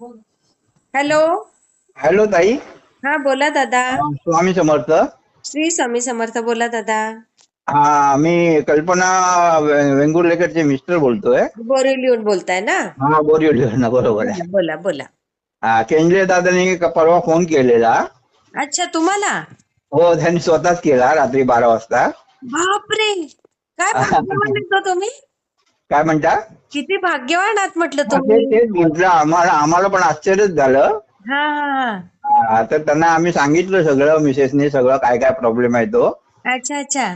Hello. Hello ताई. हा बोला दादा. स्वामी समर्थ. श्री स्वामी समर्थ बोला दादा. हा मी कल्पना वेंगुर्लेकरचे मिस्टर बोलतोय. बोरिवलीहून बोलताय ना? हा बोरिवलीवरनं बरोबर आहे. बोला बोला. हा केंद्रीय दादांनी क- परवा फोन केलेला. अच्छा तुम्हाला? हो त्यांनी स्वतःच केला रात्री बारा वाजता. बापरे! काय हो तुम्ही? काय म्हणता? किती भाग्यवान आहात म्हटलं ते तुम्ही. तेच म्हटलं आम्हाला आम्हाला पण आश्चर्यच झालं. हा तर त्यांना आम्ही सांगितलं सगळं मिसेसनी सगळं काय काय प्रॉब्लेम आहे तो. अच्छा अच्छा.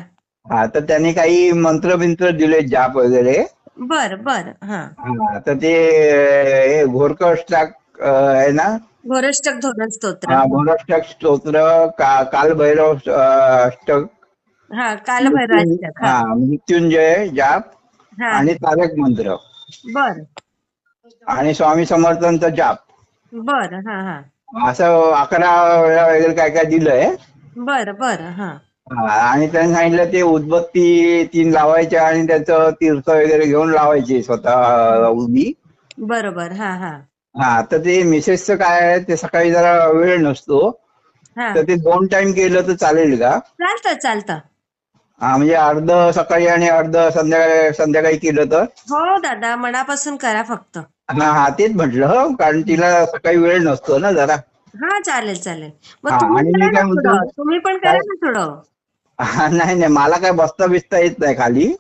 हा तर त्यांनी काही मंत्र बिंत्र दिले जाप वगैरे. बर बर हा. हा, तर ते हे घोरकष्टाक आहे ना? घोरष्टक धोरण स्तोत्र. हा, घोरष्टक स्तोत्र का कालभैरव अं, अष्टक. हा कालभैरवाष्टक हा. हा मृत्युंजय जाप. आणि तारक मंत्र. बर. आणि स्वामी समर्थांचा जाप. बर हा हा. असं अकरा वेळा वगैरे काय काय दिलंय. बर बर हा. आणि त्यांनी सांगितलं ते उदबत्ती तीन लावायच्या आणि त्याचं तीर्थ वगैरे घेऊन लावायची स्वतः उभी. बरोबर हा हा. हा तर ते मिसेसचं काय आहे ते सकाळी जरा वेळ नसतो. हा. तर ते दोन टाइम केलं तर चालेल का? चालतं चालतं. हा म्हणजे अर्ध सकाळी आणि अर्ध संध्याकाळी संध्याकाळी केलं तर? हो दादा मनापासून करा फक्त. हा हा तेच म्हटलं हो कारण तिला सकाळी वेळ नसतो ना जरा. हा चालेल चालेल. मग हा, तुम्ही आणि करा मी काय ना म्हणतो? थोडं. तुम्ही पण करा? ना थोडं. हा, नाही नाही मला काय बसता बिसता येत नाही खाली.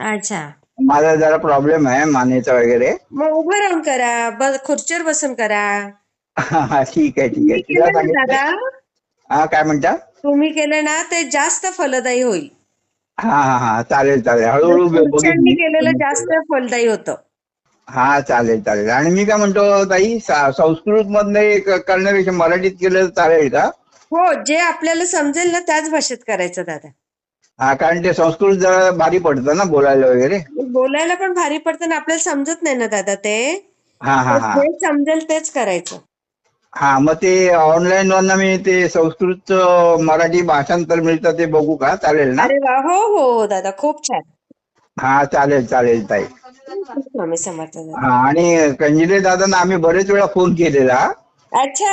अच्छा. माझा जरा प्रॉब्लेम आहे मानेचा वगैरे. मग उभं राहून करा ब- खुर्चीवर बसून करा. हा, हा, ठीक आहे ठीक आहे. तुम्ही तिला केलं ना सांगितलं. दादा? हा काय म्हणता? तुम्ही केलं ना ते जास्त फलदायी होईल. हा हा हा. चालेल चालेल. हळूहळू बघ- बघेन खुर्च्यांनी मी. केलेलं जास्त फलदायी होतं. हा चालेल चालेल. आणि मी काय म्हणतो ताई संस्कृत मधले करण्यापेक्षा मराठीत केलं चालेल का? हो जे आपल्याला समजेल ना त्याच भाषेत करायचं दादा. हा कारण ते संस्कृत जरा भारी पडतं ना बोलायला वगैरे. बोलायला पण भारी पडतं ना आपल्याला समजत नाही ना दादा ते. हा हा हा. समजेल तेच करायचं. हा मग ते ऑनलाईन वरनं मी ते संस्कृतचं मराठी भाषांतर मिळतं ते बघू का? चालेल ना? अरे वा हो हो दादा खूप छान. हा चालेल चालेल ताई. स्वामी समर्थ दादा. हा आणि कंजिले दादांना आम्ही बरेच वेळा फोन केलेला. अच्छा.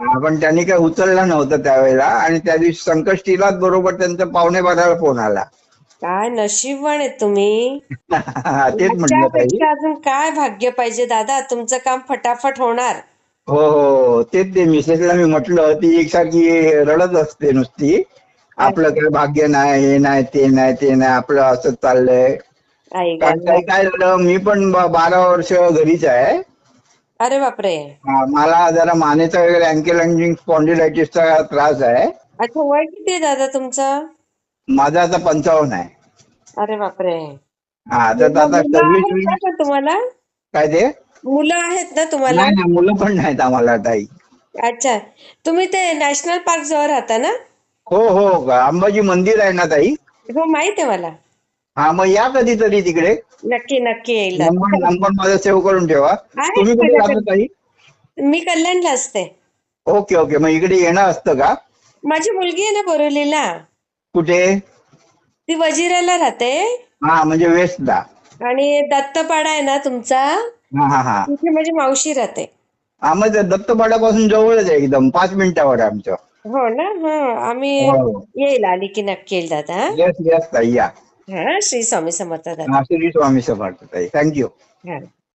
हा, पण त्यांनी काही उचलला नव्हता त्यावेळेला आणि त्या दिवशी संकष्टीलाच बरोबर त्यांचा पावणे बाराला फोन आला. काय नशीबवान आहेत तुम्ही. तेच म्हटलं ताई. अजून काय भाग्य पाहिजे दादा? तुमचं काम फटाफट होणार. हो हो. तेच ते मिसेसला मी म्हटलं ती एकसारखी रडत असते नुसती. आपलं काही भाग्य नाही हे नाही ते नाही ते नाही आपलं असंच चाललंय. आई कारण गं. काही काय झालं? मी पण ब- बारा वर्ष घरीच आहे. अरे बापरे. हा, मला जरा मानेचा वगैरे अँकेल अँजिंग स्पॉन्डिलायटिसचा त्रास आहे. अच्छा वय किती आहे दादा तुमचं? माझा आता पंचावन्न आहे. अरे बापरे. हा तर आता आहेत सर्व्हिस का तुम्हाला? काय ते? मुलं आहेत ना तुम्हाला? नाही नाही मुलं पण नाहीत आम्हाला ताई. अच्छा. तुम्ही ते नॅशनल पार्क जवळ राहता ना? हो हो अंबाजी मंदिर आहे ना ताई? हो माहीत आहे मला. हा मग या कधीतरी तिकडे. नक्की नक्की येईल. नंबर नंबर माझा सेव्ह करून ठेवा. आहे तुम्ही कुठे. राहता ताई? मी कल्याणला असते. Okay okay. मग इकडे येणं असतं का? माझी मुलगी आहे ना बोरिवलीला. कुठे? ती वजिराला राहते. हा म्हणजे वेस्टला. आणि दत्तपाडा आहे ना तुमचा हा हा हा. तिथे माझी मावशी राहते. हा मग ते दत्तपाड्यापासून जवळच आहे एकदम पाच मिनिटावर आहे आमचं. हो ना हा. आम्ही हो. येईल आली की नक्की येईल दादा. हा? येस येस ताई या. हा श्री स्वामी समर्थ दादा. हा श्री स्वामी समर्थ ताई थँक्यू हा.